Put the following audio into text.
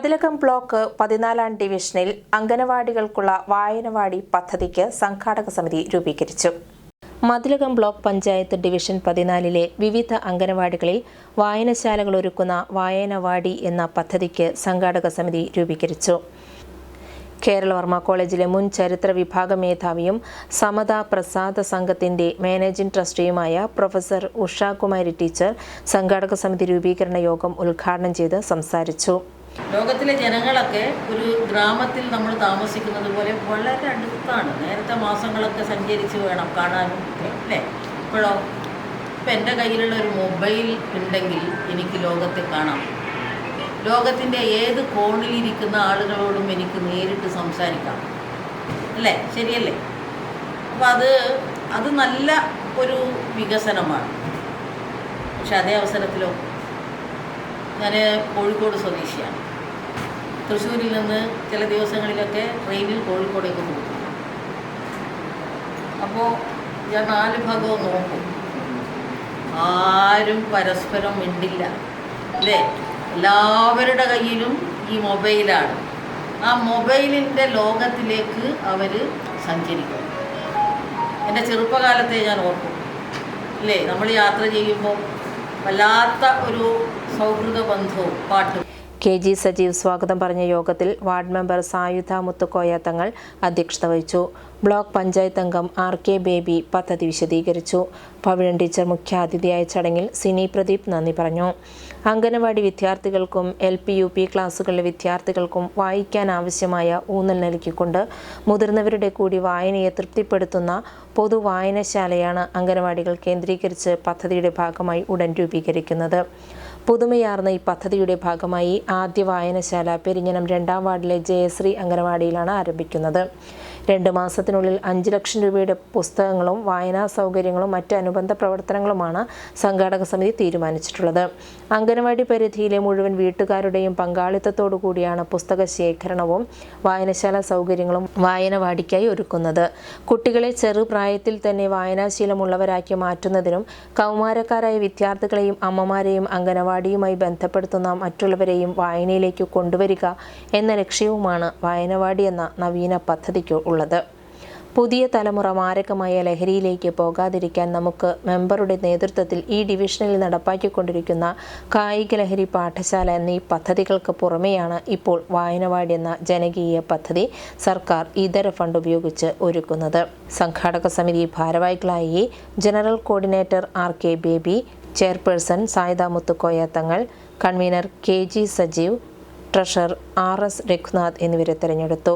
Mathilakam block പതിനാലാം ഡിവിഷനിൽ അംഗനവാടികൾക്കുള്ള വായനവാടി പദ്ധതിക്ക് സംഘാടക സമിതി രൂപീകരിച്ചു. മതിലകം ബ്ലോക്ക് പഞ്ചായത്ത് ഡിവിഷൻ പതിനാലിലെ വിവിധ അംഗനവാടികളിൽ വായനശാലകൾ ഒരുക്കുന്ന വായനവാടി എന്ന പദ്ധതിക്ക് സംഘാടക സമിതി രൂപീകരിച്ചു. കേരളവർമ്മ കോളേജിലെ മുൻ ചരിത്ര വിഭാഗ മേധാവിയും സമത പ്രസാദ സംഘത്തിന്റെ മാനേജിംഗ് ട്രസ്റ്റിയുമായ പ്രൊഫസർ ഉഷാകുമാരി ടീച്ചർ സംഘാടക സമിതി രൂപീകരണ യോഗം ഉദ്ഘാടനം ചെയ്ത് സംസാരിച്ചു. ലോകത്തിലെ ജനങ്ങളൊക്കെ ഒരു ഗ്രാമത്തിൽ നമ്മൾ താമസിക്കുന്നത് പോലെ വളരെ അടുത്താണ്. നേരത്തെ മാസങ്ങളൊക്കെ സഞ്ചരിച്ച് വേണം കാണാനും അല്ലേ? ഇപ്പോഴോ? ഇപ്പം എന്റെ കയ്യിലുള്ള ഒരു മൊബൈൽ ഉണ്ടെങ്കിൽ എനിക്ക് ലോകത്തെ കാണാം. ലോകത്തിന്റെ ഏത് കോണിലിരിക്കുന്ന ആളുകളോടും എനിക്ക് നേരിട്ട് സംസാരിക്കാം. അല്ലേ? ശരിയല്ലേ? അപ്പം അത് അത് നല്ല ഒരു വികസനമാണ്. പക്ഷെ അതേ അവസരത്തിലോ ഞാൻ കോഴിക്കോട് സ്വദേശിയാണ്. തൃശ്ശൂരിൽ നിന്ന് ചില ദിവസങ്ങളിലൊക്കെ ട്രെയിനിൽ കോഴിക്കോടേക്ക് പോകും. അപ്പോൾ ഞാൻ നാല് ഭാഗവും നോക്കും. ആരും പരസ്പരം മിണ്ടില്ല. അല്ലേ? എല്ലാവരുടെ കയ്യിലും ഈ മൊബൈലാണ്. ആ മൊബൈലിന്റെ ലോകത്തിലേക്ക് അവർ സഞ്ചരിക്കും. എന്റെ ചെറുപ്പകാലത്തെ ഞാൻ ഓർക്കും. അല്ലേ? നമ്മൾ യാത്ര ചെയ്യുമ്പോൾ വല്ലാത്ത ഒരു സൗഹൃദ ബന്ധവും പാട്ടും. കെ ജി സജീവ് സ്വാഗതം പറഞ്ഞ യോഗത്തിൽ വാർഡ് മെമ്പർ സായുധ മുത്തുക്കോയ തങ്ങൾ അധ്യക്ഷത വഹിച്ചു. ബ്ലോക്ക് പഞ്ചായത്ത് അംഗം ആർ കെ ബേബി പദ്ധതി വിശദീകരിച്ചു. പവിഴൻ ടീച്ചർ മുഖ്യാതിഥിയായ ചടങ്ങിൽ സിനി പ്രദീപ് നന്ദി പറഞ്ഞു. അംഗനവാടി വിദ്യാർത്ഥികൾക്കും എൽ പി യു പി ക്ലാസ്സുകളിലെ വിദ്യാർത്ഥികൾക്കും വായിക്കാൻ ആവശ്യമായ ഊന്നൽ നൽകിക്കൊണ്ട് മുതിർന്നവരുടെ കൂടി വായനയെ തൃപ്തിപ്പെടുത്തുന്ന പൊതു വായനശാലയാണ് അംഗനവാടികൾ കേന്ദ്രീകരിച്ച് പദ്ധതിയുടെ ഭാഗമായി ഉടൻ രൂപീകരിക്കുന്നത്. പുതുമയാർന്ന ഈ പദ്ധതിയുടെ ഭാഗമായി ആദ്യ വായനശാല പെരിഞ്ഞനം രണ്ടാം വാർഡിലെ ജയശ്രീ അംഗനവാടിയിലാണ് ആരംഭിക്കുന്നത്. രണ്ട് മാസത്തിനുള്ളിൽ അഞ്ച് ലക്ഷം രൂപയുടെ പുസ്തകങ്ങളും വായനാ സൗകര്യങ്ങളും മറ്റ് അനുബന്ധ പ്രവർത്തനങ്ങളുമാണ് സംഘാടക സമിതി തീരുമാനിച്ചിട്ടുള്ളത്. അംഗനവാടി പരിധിയിലെ മുഴുവൻ വീട്ടുകാരുടെയും പങ്കാളിത്തത്തോടു കൂടിയാണ് പുസ്തക ശേഖരണവും വായനശാല സൗകര്യങ്ങളും വായനവാടിക്കായി ഒരുക്കുന്നത്. കുട്ടികളെ ചെറുപ്രായത്തിൽ തന്നെ വായനാശീലമുള്ളവരാക്കി മാറ്റുന്നതിനും കൗമാരക്കാരായ വിദ്യാർത്ഥികളെയും അമ്മമാരെയും അംഗനവാടിയുമായി ബന്ധപ്പെടുത്തുന്ന മറ്റുള്ളവരെയും വായനയിലേക്ക് കൊണ്ടുവരിക എന്ന ലക്ഷ്യവുമാണ് വായനവാടി എന്ന നവീന പദ്ധതിക്ക് ഉള്ളത്. പുതിയ തലമുറ മാരകമായ ലഹരിയിലേക്ക് പോകാതിരിക്കാൻ നമുക്ക് മെമ്പറുടെ നേതൃത്വത്തിൽ ഈ ഡിവിഷനിൽ നടപ്പാക്കിക്കൊണ്ടിരിക്കുന്ന കായിക ലഹരി പാഠശാല എന്നീ പദ്ധതികൾക്ക് പുറമെയാണ് ഇപ്പോൾ വായനവാടി എന്ന ജനകീയ പദ്ധതി സർക്കാർ ഇതര ഫണ്ട് ഉപയോഗിച്ച് ഒരുക്കുന്നത്. സംഘാടക സമിതി ഭാരവാഹികളായി general coordinator R K Baby chairperson Sayida Muthukoya Thangal convener K G Sajeev treasurer R S Reghunath എന്നിവരെ തെരഞ്ഞെടുത്തു.